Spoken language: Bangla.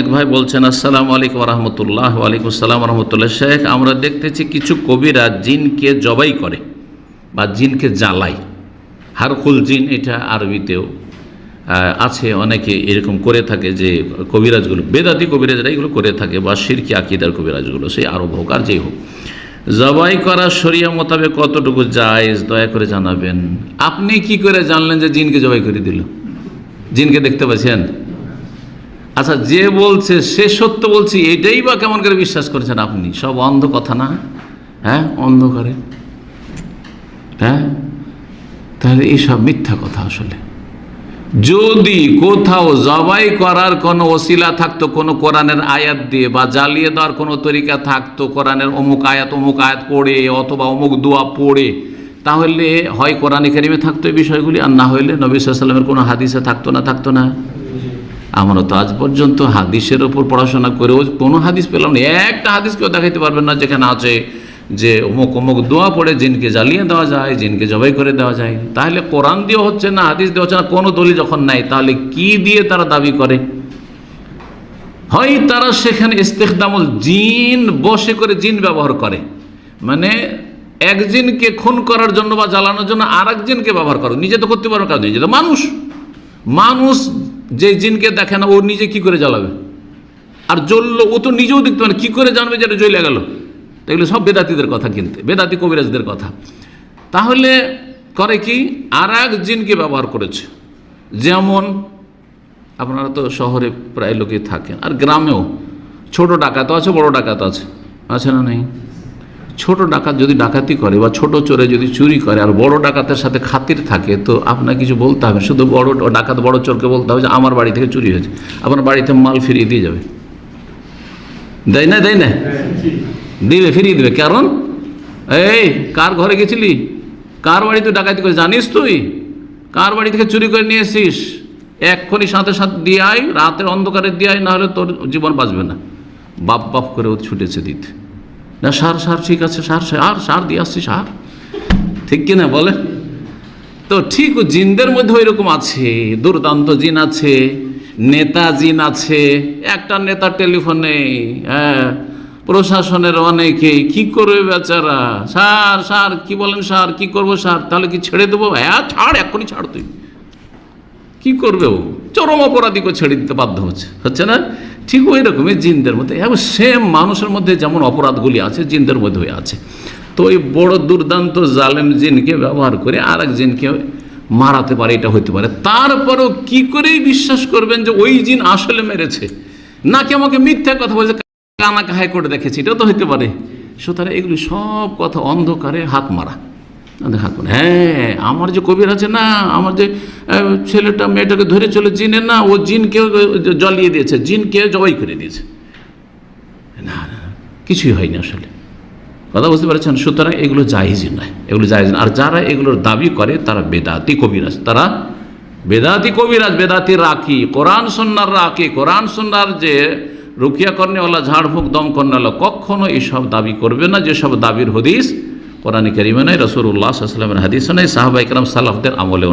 এক ভাই বলছেন, আসসালাম আলাইকুম রহমতুল্লাহ ওয়ালাইকুম আসসালাম রহমতুল্লাহ শেখ, আমরা দেখতেছি কিছু কবিরা জিনকে জবাই করে বা জিনকে জ্বালায় হারকুল জিন এটা আরবিতেও আছে, অনেকে এরকম করে থাকে যে কবিরাজগুলো, বেদাতি কবিরাজরা এগুলো করে থাকে বা শিরকি আকিদার কবিরাজগুলো সেই আরব হোক আর যেই হোক। জবাই করা শরিয়া মোতাবেক কতটুকু জায়েজ, দয়া করে জানাবেন। আপনি কি করে জানলেন যে জিনকে জবাই করে দিল? জিনকে দেখতে পাচ্ছেন? আচ্ছা যে বলছে সে সত্য বলছি, এটাই বা কেমন করে বিশ্বাস করেছেন আপনি? সব অন্ধ কথা না? হ্যাঁ অন্ধকারে? হ্যাঁ? তাহলে এইসব মিথ্যা কথা আসলে। যদি কোথাও জবাই করার কোনো ওসিলা থাকতো, কোনো কোরআনের আয়াত দিয়ে, বা জ্বালিয়ে দেওয়ার কোনো তরিকা থাকতো, কোরআনের অমুক আয়াত অমুক আয়াত পড়ে, অথবা অমুক দোয়া পড়ে, তাহলে হয় কোরআনে কারিমে থাকতো এই বিষয়গুলি, আর না হইলে নবী সাল্লামের কোনো হাদিসে থাকতো না থাকতো না। আমরা তো আজ পর্যন্ত হাদিসের ওপর পড়াশোনা করেও কোনো হাদিস পেলাম না। একটা হাদিস কেউ দেখাইতে পারবেন না, যেখানে আছে যে অমুক অমুক দোয়া পড়ে জিনকে জ্বালিয়ে দেওয়া যায়, জিনকে জবাই করে দেওয়া যায়। তাহলে কোরআন দিয়ে হচ্ছে না, হাদিস দিয়ে হচ্ছে না, কোনো দলি যখন নাই, তাহলে কি দিয়ে তারা দাবি করে? হয় তারা সেখানে ইস্তেখদামুল জিন বসে করে জিন ব্যবহার করে। মানে এক জিনকে খুন করার জন্য বা জ্বালানোর জন্য আর জিনকে ব্যবহার করে। নিজে তো করতে পারো কাজ নিজে তো মানুষ। মানুষ যে জিনকে দেখে না, ও নিজে কি করে জ্বালাবে? আর জ্বললো, ও তো নিজেও দেখতে পারে কী করে জানবে যেটা জ্বলে গেল? এগুলো সব বেদাতিদের কথা কিনতে, বেদাতি কবিরাজদের কথা। তাহলে করে কি? আর এক জিনকে ব্যবহার করেছে। যেমন আপনারা তো শহরে প্রায় লোকে থাকেন, আর গ্রামেও। ছোট ডাকাতও আছে, বড় ডাকাত আছে। আছে না নেই? ছোট ডাকাত যদি ডাকাতি করে বা ছোট চোরে যদি চুরি করে আর বড় ডাকাতের সাথে খাতির থাকে, তো আপনার কিছু বলতে হবে শুধু বড় ডাকাত, বড় চোরকে বলতে হবে যে আমার বাড়ি থেকে চুরি হয়েছে। আপনার বাড়িতে মাল ফিরিয়ে দিয়ে যাবে। দেয় না দেয় না? দিবে, ফিরিয়ে দিবে। কারণ? এই, কার ঘরে গেছিলি? কার বাড়ি তুই ডাকাতি করে জানিস তুই? কার বাড়ি থেকে চুরি করে নিয়ে এসিস এক্ষুনি সাথে সাথে দিয়ে আয়, রাতের অন্ধকারে দিয়ে আয়, নাহলে তোর জীবন বাঁচবে না। বাপ বাপ করে ও ছুটেছে দিতে। না, সার সার ঠিক আছে, সার সার সার দিয়ে আসছি, সার। ঠিক কিনা বলে? তো ঠিক জিনদের মধ্যে ওই রকম আছে, দুর্দান্ত জিন আছে, নেতা জিন আছে, একটা নেতা টেলিফোন হ্যাঁ প্রশাসনের অনেকেই কি করবে বেচারা? স্যার স্যার কি বলেন স্যার কি করব স্যার তাহলে কি ছেড়ে দেবো? হ্যাঁ ছাড়, এক্ষুনি ছাড় তুই। কি করবে ও? চরম অপরাধীকে ছেড়ে দিতে বাধ্য হচ্ছে। হচ্ছে না? ঠিক ওই রকমই জিনদের মধ্যে। এবং সেম মানুষের মধ্যে যেমন অপরাধগুলি আছে, জিনদের মধ্যে আছে। তো ওই বড় দুর্দান্ত জালেম জিনকে ব্যবহার করে আর এক জিনকে মারাতে পারে, এটা হতে পারে। তারপরেও কি করেই বিশ্বাস করবেন যে ওই জিন আসলে মেরেছে? নাকি আমাকে মিথ্যা কথা বলছে কানা কাহাই করে দেখেছি? এটাও তো হতে পারে। সুতরাং এগুলি সব কথা অন্ধকারে হাত মারা। মারা হ্যাঁ আমার যে কবির আছে না, আমার যে ছেলেটা, মেয়েটাকে ধরে চলে, জিনে না, ও জিন জিনকে জ্বলিয়ে দিয়েছে জিন জিনকে জবাই করে দিয়েছে। না কিছুই হয়নি আসলে। কথা বুঝতে পারছেন? সুতরাং এগুলো জাহিজই নয়, এগুলো জাহিজ আর যারা এগুলোর দাবি করে, তারা বেদাতি কবিরাজ তারা বেদাতি কবিরাজ বেদাতি রাখি। কোরআন সন্ন্যার রাখি। কোরআন সন্ন্যার যে রুকিয়া কর্নেওয়ালা ঝাড়ফুঁক, দম কর্নেওয়ালা কখনো এইসব দাবি করবে না, যেসব দাবির হদিস কোরআন করিমে নয় রসুল্লাহ সাল্লামের হাদিস নয় সাহাবাইকরাম সাল্লাহদের আমলেও